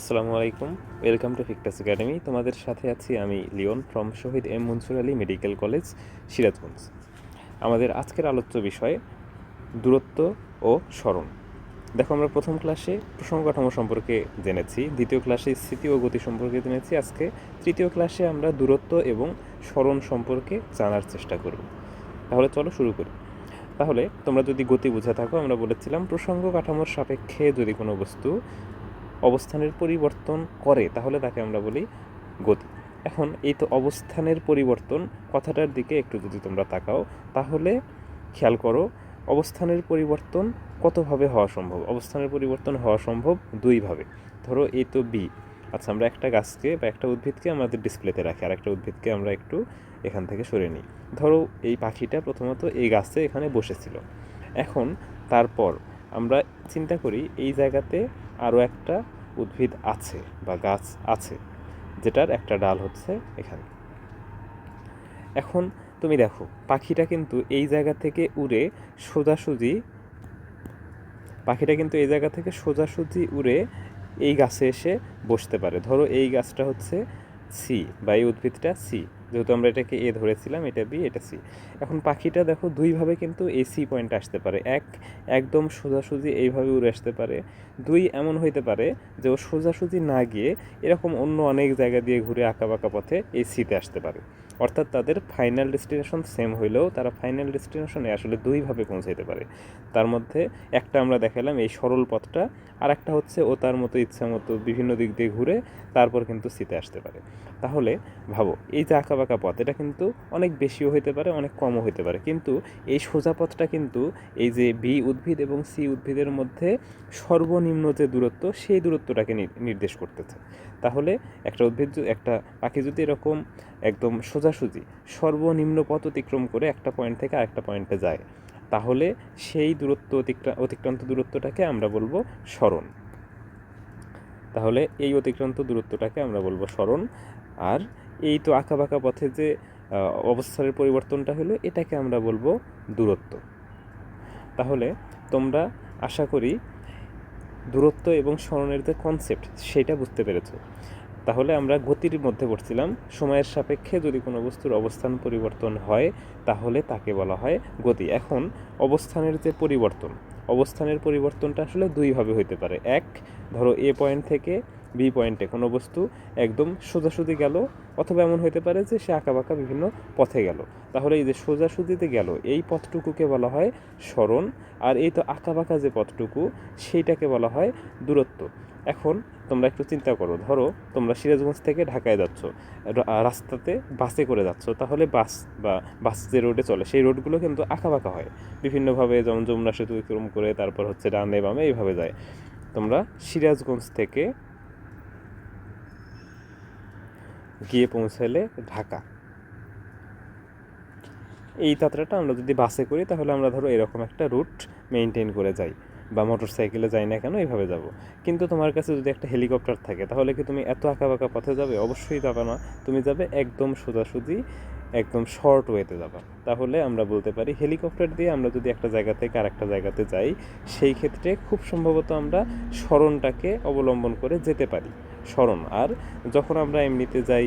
আসসালামু আলাইকুম, welcome to ফিকটাস academy. তোমাদের সাথে আছি আমি Leon from Shahid M Mansur Ali medical college, Sirajganj. আমাদের আজকের আলোচ্য বিষয়, দূরত্ব ও স্মরণ। দেখো, আমরা প্রথম ক্লাসে প্রসঙ্গ কাঠামো সম্পর্কে জেনেছি, দ্বিতীয় ক্লাসে স্মৃতি ও গতি সম্পর্কে জেনেছি, আজকে তৃতীয় ক্লাসে আমরা দূরত্ব এবং স্মরণ সম্পর্কে জানার চেষ্টা করব। তাহলে চলো শুরু করি। তাহলে তোমরা যদি গতি বুঝে থাকো, আমরা বলেছিলাম প্রসঙ্গ কাঠামোর সাপেক্ষে যদি কোনো বস্তু অবস্থানের পরিবর্তন করে, তাহলে তাকে আমরা বলি গতি। এখন এই তো অবস্থানের পরিবর্তন, কথাটার দিকে একটু যদি তোমরা তাকাও, তাহলে খেয়াল করো, অবস্থানের পরিবর্তন কতভাবে হওয়া সম্ভব? অবস্থানের পরিবর্তন হওয়া সম্ভব দুইভাবে। ধরো এই তো বি আচ্ছা আমরা একটা গাছকে বা একটা উদ্ভিদকে আমাদের ডিসপ্লেতে রাখি আর একটা উদ্ভিদকে আমরা একটু এখান থেকে সরে নিই। ধরো এই পাখিটা প্রথমত এই গাছে এখানে বসেছিল। এখন তারপর আমরা চিন্তা করি, এই জায়গাতে আরও একটা উদ্ভিদ আছে বা গাছ আছে, যেটার একটা ডাল হচ্ছে এখানে। এখন তুমি দেখো, পাখিটা কিন্তু এই জায়গা থেকে উড়ে সোজাসুজি, পাখিটা কিন্তু এই জায়গা থেকে সোজাসুজি উড়ে এই গাছে এসে বসতে পারে। ধরো এই গাছটা হচ্ছে সি বা এই উদ্ভিদটা সি। যেহেতু আমরা এটাকে এ ধরেছিলাম, এটা বি, এটা সি। এখন পাখিটা দেখো দুইভাবে কিন্তু এই সি পয়েন্টে আসতে পারে। এক, একদম সোজাসুজি এইভাবে উড়ে আসতে পারে। দুই, এমন হইতে পারে যে ও সোজাসুজি না গিয়ে এরকম অন্য অনেক জায়গা দিয়ে ঘুরে আঁকা বাঁকা পথে এই সিতে আসতে পারে। অর্থাৎ তাদের ফাইনাল ডেস্টিনেশন সেম হইলেও তারা ফাইনাল ডেস্টিনেশনে আসলে দুইভাবে পৌঁছাইতে পারে। তার মধ্যে একটা আমরা দেখালাম এই সরল পথটা আর একটা হচ্ছে ও তার মতো ইচ্ছা মতো বিভিন্ন দিক দিয়ে ঘুরে তারপর কিন্তু সিতে আসতে পারে। তাহলে ভাবো, এই যে আঁকা বাঁকা পথ, এটা কিন্তু অনেক বেশিও হইতে পারে, অনেক কমও হইতে পারে। কিন্তু এই সোজা পথটা কিন্তু এই যে বি উদ্ভিদ এবং সি উদ্ভিদের মধ্যে সর্বনিম্ন যে দূরত্ব, সেই দূরত্বটাকে নির্দেশ করতেছে। তাহলে একটা উদ্ভিদ একটা পাখি যদি এরকম একদম সোজাসুজি, সর্বনিম্ন পথ অতিক্রম করে একটা পয়েন্ট থেকে আরেকটা পয়েন্টে যায়, তাহলে সেই দূরত্ব অতিক্রা, অতিক্রান্ত দূরত্বটাকে আমরা বলব স্মরণ। তাহলে এই অতিক্রান্ত দূরত্বটাকে আমরা বলব স্মরণ। আর এই তো আঁকা বাঁকা পথে যে অবস্থানের পরিবর্তনটা হলো, এটাকে আমরা বলব দূরত্ব। তাহলে তোমরা আশা করি দূরত্ব এবং স্মরণের যে কনসেপ্ট সেটা বুঝতে পেরেছ। তাহলে আমরা গতির মধ্যে পড়ছিলাম। সময়ের সাপেক্ষে যদি কোনো বস্তুর অবস্থান পরিবর্তন হয়, তাহলে তাকে বলা হয় গতি। এখন, অবস্থানের যে পরিবর্তন, অবস্থানের পরিবর্তনটা আসলে দুইভাবে হইতে পারে। এক, ধরো এ পয়েন্ট থেকে বি পয়েন্টে কোনো বস্তু একদম সোজাসুজি গেল, অথবা এমন হইতে পারে যে সে আঁকাবাঁকা বিভিন্ন পথে গেল। তাহলে এই যে সোজাসুজিতে গেল, এই পথটুকুকে বলা হয় স্মরণ, আর এই তো আঁকাবাঁকা যে পথটুকু, সেইটাকে বলা হয় দূরত্ব। এখন তোমরা একটু চিন্তা করো, ধরো তোমরা সিরাজগঞ্জ থেকে ঢাকায় যাচ্ছ রাস্তাতে বাসে করে যাচ্ছ, তাহলে বাস বা বাস যে রোডে চলে, সেই রোডগুলো কিন্তু আঁকাবাঁকা হয়। বিভিন্নভাবে যেমন যমুনা সেতু অতিক্রম করে তারপর হচ্ছে ডানে বামে এইভাবে যায়। তোমরা সিরাজগঞ্জ থেকে গিয়ে পৌঁছালে ঢাকা। এই যাত্রাটা আমরা যদি বাসে করি, তাহলে আমরা ধরো এরকম একটা রুট মেনটেন করে যাই। বা মোটর সাইকেলে যাই না কেন, এইভাবে যাব। কিন্তু তোমার কাছে যদি একটা হেলিকপ্টার থাকে, তাহলে কি তুমি এত আঁকা বাঁকা পথে যাবে? অবশ্যই যাবে না। তুমি যাবে একদম সোজাসুজি, একদম শর্ট ওয়েতে যাবা। তাহলে আমরা বলতে পারি হেলিকপ্টার দিয়ে আমরা যদি একটা জায়গা থেকে আরেকটা জায়গাতে যাই, সেই ক্ষেত্রে খুব সম্ভবত আমরা স্মরণটাকে অবলম্বন করে যেতে পারি। স্মরণ। আর যখন আমরা এমনিতে যাই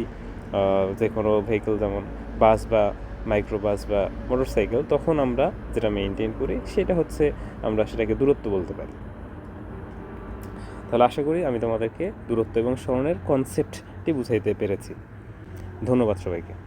যে কোনো ভেহিকেল যেমন বাস বা মাইক্রোবাস বা মোটরসাইকেল তখন আমরা যেটা মেনটেন করি, সেটা হচ্ছে আমরা সেটাকে দূরত্ব বলতে পারি। তাহলে আশা করি আমি তোমাদেরকে দূরত্ব এবং স্মরণের কনসেপ্টটি বুঝাইতে পেরেছি। ধন্যবাদ সবাইকে।